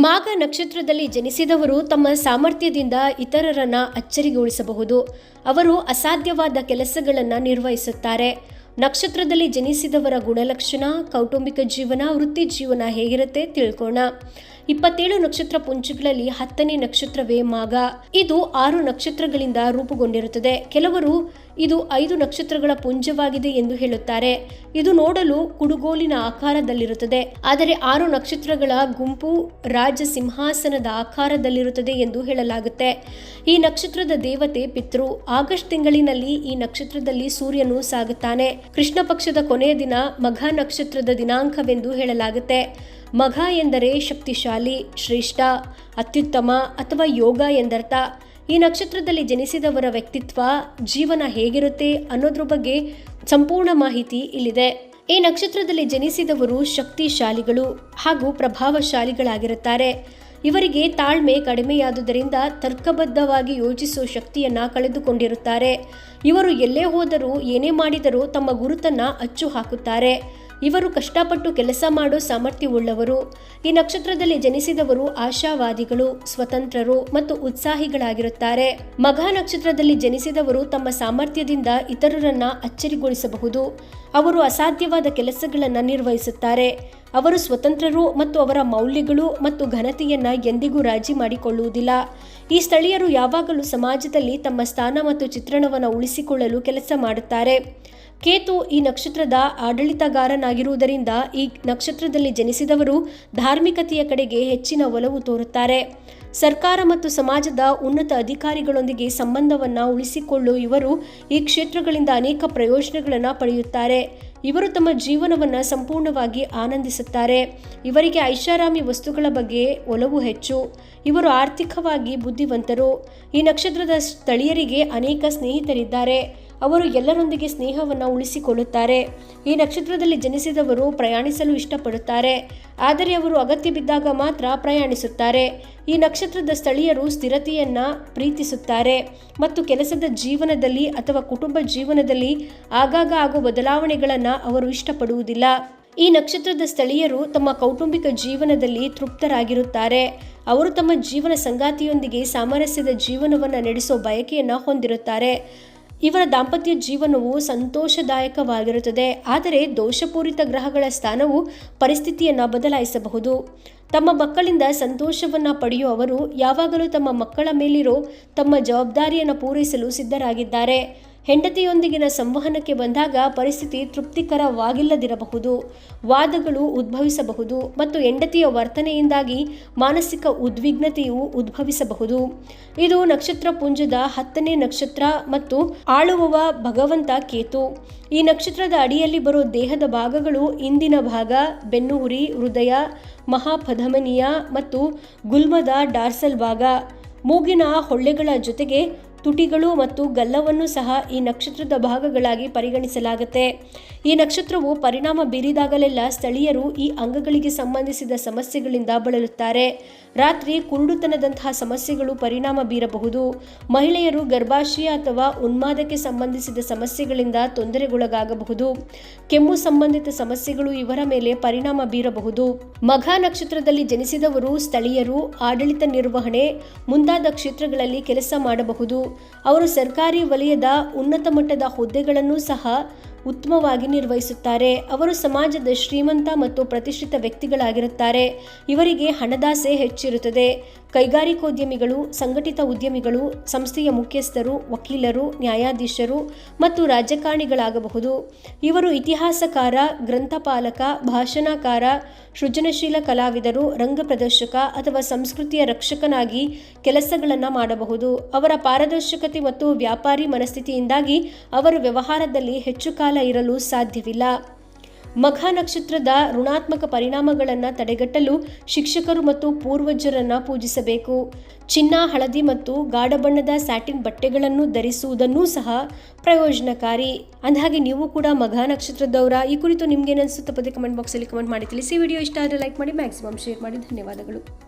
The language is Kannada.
ಮಾಘ ನಕ್ಷತ್ರದಲ್ಲಿ ಜನಿಸಿದವರು ತಮ್ಮ ಸಾಮರ್ಥ್ಯದಿಂದ ಇತರರನ್ನ ಅಚ್ಚರಿಗೊಳಿಸಬಹುದು. ಅವರು ಅಸಾಧ್ಯವಾದ ಕೆಲಸಗಳನ್ನು ನಿರ್ವಹಿಸುತ್ತಾರೆ. ನಕ್ಷತ್ರದಲ್ಲಿ ಜನಿಸಿದವರ ಗುಣಲಕ್ಷಣ, ಕೌಟುಂಬಿಕ ಜೀವನ, ವೃತ್ತಿ ಜೀವನ ಹೇಗಿರುತ್ತೆ ತಿಳ್ಕೋಣ. ಇಪ್ಪತ್ತೇಳು ನಕ್ಷತ್ರ ಪುಂಜಗಳಲ್ಲಿ ಹತ್ತನೇ ನಕ್ಷತ್ರವೇ ಮಾಗ ಇದು ಆರು ನಕ್ಷತ್ರಗಳಿಂದ ರೂಪುಗೊಂಡಿರುತ್ತದೆ. ಕೆಲವರು ಇದು ಐದು ನಕ್ಷತ್ರಗಳ ಪುಂಜವಾಗಿದೆ ಎಂದು ಹೇಳುತ್ತಾರೆ. ಇದು ನೋಡಲು ಕುಡುಗೋಲಿನ ಆಕಾರದಲ್ಲಿರುತ್ತದೆ. ಆದರೆ ಆರು ನಕ್ಷತ್ರಗಳ ಗುಂಪು ರಾಜ ಸಿಂಹಾಸನದ ಆಕಾರದಲ್ಲಿರುತ್ತದೆ ಎಂದು ಹೇಳಲಾಗುತ್ತೆ. ಈ ನಕ್ಷತ್ರದ ದೇವತೆ ಪಿತೃ. ಆಗಸ್ಟ್ ತಿಂಗಳಿನಲ್ಲಿ ಈ ನಕ್ಷತ್ರದಲ್ಲಿ ಸೂರ್ಯನು ಸಾಗುತ್ತಾನೆ. ಕೃಷ್ಣ ಪಕ್ಷದ ಕೊನೆಯ ದಿನ ಮಘ ನಕ್ಷತ್ರದ ದಿನಾಂಕವೆಂದು ಹೇಳಲಾಗುತ್ತೆ. ಮಘ ಎಂದರೆ ಶಕ್ತಿಶಾಲಿ, ಶ್ರೇಷ್ಠ, ಅತ್ಯುತ್ತಮ ಅಥವಾ ಯೋಗ ಎಂದರ್ಥ. ಈ ನಕ್ಷತ್ರದಲ್ಲಿ ಜನಿಸಿದವರ ವ್ಯಕ್ತಿತ್ವ, ಜೀವನ ಹೇಗಿರುತ್ತೆ ಅನ್ನೋದ್ರ ಬಗ್ಗೆ ಸಂಪೂರ್ಣ ಮಾಹಿತಿ ಇಲ್ಲಿದೆ. ಈ ನಕ್ಷತ್ರದಲ್ಲಿ ಜನಿಸಿದವರು ಶಕ್ತಿಶಾಲಿಗಳು ಹಾಗೂ ಪ್ರಭಾವಶಾಲಿಗಳಾಗಿರುತ್ತಾರೆ. ಇವರಿಗೆ ತಾಳ್ಮೆ ಕಡಿಮೆಯಾದುದರಿಂದ ತರ್ಕಬದ್ಧವಾಗಿ ಯೋಚಿಸುವ ಶಕ್ತಿಯನ್ನ ಕಳೆದುಕೊಂಡಿರುತ್ತಾರೆ. ಇವರು ಎಲ್ಲೇ ಹೋದರೂ ಏನೇ ಮಾಡಿದರೂ ತಮ್ಮ ಗುರುತನ್ನ ಅಚ್ಚು ಹಾಕುತ್ತಾರೆ ಇವರು ಕಷ್ಟಪಟ್ಟು ಕೆಲಸ ಮಾಡೋ ಸಾಮರ್ಥ್ಯವುಳ್ಳವರು. ಈ ನಕ್ಷತ್ರದಲ್ಲಿ ಜನಿಸಿದವರು ಆಶಾವಾದಿಗಳು, ಸ್ವತಂತ್ರರು ಮತ್ತು ಉತ್ಸಾಹಿಗಳಾಗಿರುತ್ತಾರೆ. ಮಘ ನಕ್ಷತ್ರದಲ್ಲಿ ಜನಿಸಿದವರು ತಮ್ಮ ಸಾಮರ್ಥ್ಯದಿಂದ ಇತರರನ್ನ ಅಚ್ಚರಿಗೊಳಿಸಬಹುದು. ಅವರು ಅಸಾಧ್ಯವಾದ ಕೆಲಸಗಳನ್ನು ನಿರ್ವಹಿಸುತ್ತಾರೆ. ಅವರು ಸ್ವತಂತ್ರರು ಮತ್ತು ಅವರ ಮೌಲ್ಯಗಳು ಮತ್ತು ಘನತೆಯನ್ನ ಎಂದಿಗೂ ರಾಜಿ ಮಾಡಿಕೊಳ್ಳುವುದಿಲ್ಲ. ಈ ಸ್ಥಳೀಯರು ಯಾವಾಗಲೂ ಸಮಾಜದಲ್ಲಿ ತಮ್ಮ ಸ್ಥಾನ ಮತ್ತು ಚಿತ್ರಣವನ್ನು ಉಳಿಸಿಕೊಳ್ಳಲು ಕೆಲಸ ಮಾಡುತ್ತಾರೆ. ಕೇತು ಈ ನಕ್ಷತ್ರದ ಆಡಳಿತಗಾರನಾಗಿರುವುದರಿಂದ ಈ ನಕ್ಷತ್ರದಲ್ಲಿ ಜನಿಸಿದವರು ಧಾರ್ಮಿಕತೆಯ ಕಡೆಗೆ ಹೆಚ್ಚಿನ ಒಲವು ತೋರುತ್ತಾರೆ. ಸರ್ಕಾರ ಮತ್ತು ಸಮಾಜದ ಉನ್ನತ ಅಧಿಕಾರಿಗಳೊಂದಿಗೆ ಸಂಬಂಧವನ್ನು ಉಳಿಸಿಕೊಳ್ಳುವ ಇವರು ಈ ಕ್ಷೇತ್ರಗಳಿಂದ ಅನೇಕ ಪ್ರಯೋಜನಗಳನ್ನು ಪಡೆಯುತ್ತಾರೆ. ಇವರು ತಮ್ಮ ಜೀವನವನ್ನು ಸಂಪೂರ್ಣವಾಗಿ ಆನಂದಿಸುತ್ತಾರೆ. ಇವರಿಗೆ ಐಷಾರಾಮಿ ವಸ್ತುಗಳ ಬಗ್ಗೆ ಒಲವು ಹೆಚ್ಚು. ಇವರು ಆರ್ಥಿಕವಾಗಿ ಬುದ್ಧಿವಂತರು. ಈ ನಕ್ಷತ್ರದ ಸ್ಥಳೀಯರಿಗೆ ಅನೇಕ ಸ್ನೇಹಿತರಿದ್ದಾರೆ. ಅವರು ಎಲ್ಲರೊಂದಿಗೆ ಸ್ನೇಹವನ್ನು ಉಳಿಸಿಕೊಳ್ಳುತ್ತಾರೆ. ಈ ನಕ್ಷತ್ರದಲ್ಲಿ ಜನಿಸಿದವರು ಪ್ರಯಾಣಿಸಲು ಇಷ್ಟಪಡುತ್ತಾರೆ. ಆದರೆ ಅವರು ಅಗತ್ಯ ಬಿದ್ದಾಗ ಮಾತ್ರ ಪ್ರಯಾಣಿಸುತ್ತಾರೆ. ಈ ನಕ್ಷತ್ರದ ಸ್ಥಳೀಯರು ಸ್ಥಿರತೆಯನ್ನು ಪ್ರೀತಿಸುತ್ತಾರೆ. ಮತ್ತು ಕೆಲಸದ ಜೀವನದಲ್ಲಿ ಅಥವಾ ಕುಟುಂಬ ಜೀವನದಲ್ಲಿ ಆಗಾಗ ಆಗುವ ಬದಲಾವಣೆಗಳನ್ನು ಅವರು ಇಷ್ಟಪಡುವುದಿಲ್ಲ. ಈ ನಕ್ಷತ್ರದ ಸ್ಥಳೀಯರು ತಮ್ಮ ಕೌಟುಂಬಿಕ ಜೀವನದಲ್ಲಿ ತೃಪ್ತರಾಗಿರುತ್ತಾರೆ. ಅವರು ತಮ್ಮ ಜೀವನ ಸಂಗಾತಿಯೊಂದಿಗೆ ಸಾಮರಸ್ಯದ ಜೀವನವನ್ನು ನಡೆಸೋ ಬಯಕೆಯನ್ನು ಹೊಂದಿರುತ್ತಾರೆ. ಇವರ ದಾಂಪತ್ಯ ಜೀವನವು ಸಂತೋಷದಾಯಕವಾಗಿರುತ್ತದೆ, ಆದರೆ ದೋಷಪೂರಿತ ಗ್ರಹಗಳ ಸ್ಥಾನವು ಪರಿಸ್ಥಿತಿಯನ್ನು ಬದಲಾಯಿಸಬಹುದು. ತಮ್ಮ ಮಕ್ಕಳಿಂದ ಸಂತೋಷವನ್ನು ಪಡೆಯುವ ಅವರು ಯಾವಾಗಲೂ ತಮ್ಮ ಮಕ್ಕಳ ಮೇಲಿರೋ ತಮ್ಮ ಜವಾಬ್ದಾರಿಯನ್ನು ಪೂರೈಸಲು ಸಿದ್ಧರಾಗಿದ್ದಾರೆ. ಹೆಂಡತಿಯೊಂದಿಗಿನ ಸಂವಹನಕ್ಕೆ ಬಂದಾಗ ಪರಿಸ್ಥಿತಿ ತೃಪ್ತಿಕರವಾಗಿಲ್ಲದಿರಬಹುದು. ವಾದಗಳು ಉದ್ಭವಿಸಬಹುದು ಮತ್ತು ಹೆಂಡತಿಯ ವರ್ತನೆಯಿಂದಾಗಿ ಮಾನಸಿಕ ಉದ್ವಿಗ್ನತೆಯು ಉದ್ಭವಿಸಬಹುದು. ಇದು ನಕ್ಷತ್ರ ಪುಂಜದ ಹತ್ತನೇ ನಕ್ಷತ್ರ ಮತ್ತು ಆಳುವವ ಭಗವಂತ ಕೇತು. ಈ ನಕ್ಷತ್ರದ ಅಡಿಯಲ್ಲಿ ಬರೋ ದೇಹದ ಭಾಗಗಳು ಇಂದಿನ ಭಾಗ, ಬೆನ್ನುಹುರಿ, ಹೃದಯ, ಮಹಾಪಧಮನಿಯ ಮತ್ತು ಗುಲ್ಮದ ಡಾರ್ಸಲ್ ಭಾಗ. ಮೂಗಿನ ಹೊಳ್ಳೆಗಳ ಜೊತೆಗೆ ತುಟಿಗಳು ಮತ್ತು ಗಲ್ಲವನ್ನು ಸಹ ಈ ನಕ್ಷತ್ರದ ಭಾಗಗಳಾಗಿ ಪರಿಗಣಿಸಲಾಗುತ್ತೆ. ಈ ನಕ್ಷತ್ರವು ಪರಿಣಾಮ ಬೀರಿದಾಗಲೆಲ್ಲ ಸ್ಥಳೀಯರು ಈ ಅಂಗಗಳಿಗೆ ಸಂಬಂಧಿಸಿದ ಸಮಸ್ಯೆಗಳಿಂದ ಬಳಲುತ್ತಾರೆ. ರಾತ್ರಿ ಕುರುಡುತನದಂತಹ ಸಮಸ್ಯೆಗಳು ಪರಿಣಾಮ ಬೀರಬಹುದು. ಮಹಿಳೆಯರು ಗರ್ಭಾಶಯ ಅಥವಾ ಉನ್ಮಾದಕ್ಕೆ ಸಂಬಂಧಿಸಿದ ಸಮಸ್ಯೆಗಳಿಂದ ತೊಂದರೆಗೊಳಗಾಗಬಹುದು. ಕೆಮ್ಮು ಸಂಬಂಧಿತ ಸಮಸ್ಯೆಗಳು ಇವರ ಮೇಲೆ ಪರಿಣಾಮ ಬೀರಬಹುದು. ಮಘ ನಕ್ಷತ್ರದಲ್ಲಿ ಜನಿಸಿದವರು ಸ್ಥಳೀಯರು, ಆಡಳಿತ ನಿರ್ವಹಣೆ, ಮುಂತಾದ ಕ್ಷೇತ್ರಗಳಲ್ಲಿ ಕೆಲಸ ಮಾಡಬಹುದು. ಅವರು ಸರ್ಕಾರಿ ವಲಯದ ಉನ್ನತ ಮಟ್ಟದ ಹುದ್ದೆಗಳನ್ನು ಸಹ ಉತ್ತಮವಾಗಿ ನಿರ್ವಹಿಸುತ್ತಾರೆ. ಅವರು ಸಮಾಜದ ಶ್ರೀಮಂತ ಮತ್ತು ಪ್ರತಿಷ್ಠಿತ ವ್ಯಕ್ತಿಗಳಾಗಿರುತ್ತಾರೆ. ಇವರಿಗೆ ಹಣದಾಸೆ ಹೆಚ್ಚಿರುತ್ತದೆ. ಕೈಗಾರಿಕೋದ್ಯಮಿಗಳು, ಸಂಘಟಿತ ಉದ್ಯಮಿಗಳು, ಸಂಸ್ಥೆಯ ಮುಖ್ಯಸ್ಥರು, ವಕೀಲರು, ನ್ಯಾಯಾಧೀಶರು ಮತ್ತು ರಾಜಕಾರಣಿಗಳಾಗಬಹುದು. ಇವರು ಇತಿಹಾಸಕಾರ, ಗ್ರಂಥಪಾಲಕ, ಭಾಷಣಕಾರ, ಸೃಜನಶೀಲ ಕಲಾವಿದರು, ರಂಗ ಪ್ರದರ್ಶಕ ಅಥವಾ ಸಂಸ್ಕೃತಿಯ ರಕ್ಷಕನಾಗಿ ಕೆಲಸಗಳನ್ನು ಮಾಡಬಹುದು. ಅವರ ಪಾರದರ್ಶಕತೆ ಮತ್ತು ವ್ಯಾಪಾರಿ ಮನಸ್ಥಿತಿಯಿಂದಾಗಿ ಅವರು ವ್ಯವಹಾರದಲ್ಲಿ ಹೆಚ್ಚು ಇರಲು ಸಾಧ್ಯವಿಲ್ಲ. ಮಖ ನಕ್ಷತ್ರದ ಋಣಾತ್ಮಕ ಪರಿಣಾಮಗಳನ್ನು ತಡೆಗಟ್ಟಲು ಶಿಕ್ಷಕರು ಮತ್ತು ಪೂರ್ವಜರನ್ನು ಪೂಜಿಸಬೇಕು. ಚಿನ್ನ, ಹಳದಿ ಮತ್ತು ಗಾಢ ಬಣ್ಣದ ಸ್ಯಾಟಿನ್ ಬಟ್ಟೆಗಳನ್ನು ಧರಿಸುವುದನ್ನು ಸಹ ಪ್ರಯೋಜನಕಾರಿ. ಅಂದಹಾಗೆ ನೀವು ಕೂಡ ಮಘ ನಕ್ಷತ್ರದವರ ಈ ಕುರಿತು ನಿಮ್ಗೆ ಅನಿಸುತ್ತೆ ಪದೇ ಕಮೆಂಟ್ ಬಾಕ್ಸಲ್ಲಿ ಕಮೆಂಟ್ ಮಾಡಿ ತಿಳಿಸಿ. ವಿಡಿಯೋ ಇಷ್ಟ ಆದರೆ ಲೈಕ್ ಮಾಡಿ ಮ್ಯಾಕ್ಸಿಮಮ್ ಶೇರ್ ಮಾಡಿ. ಧನ್ಯವಾದಗಳು.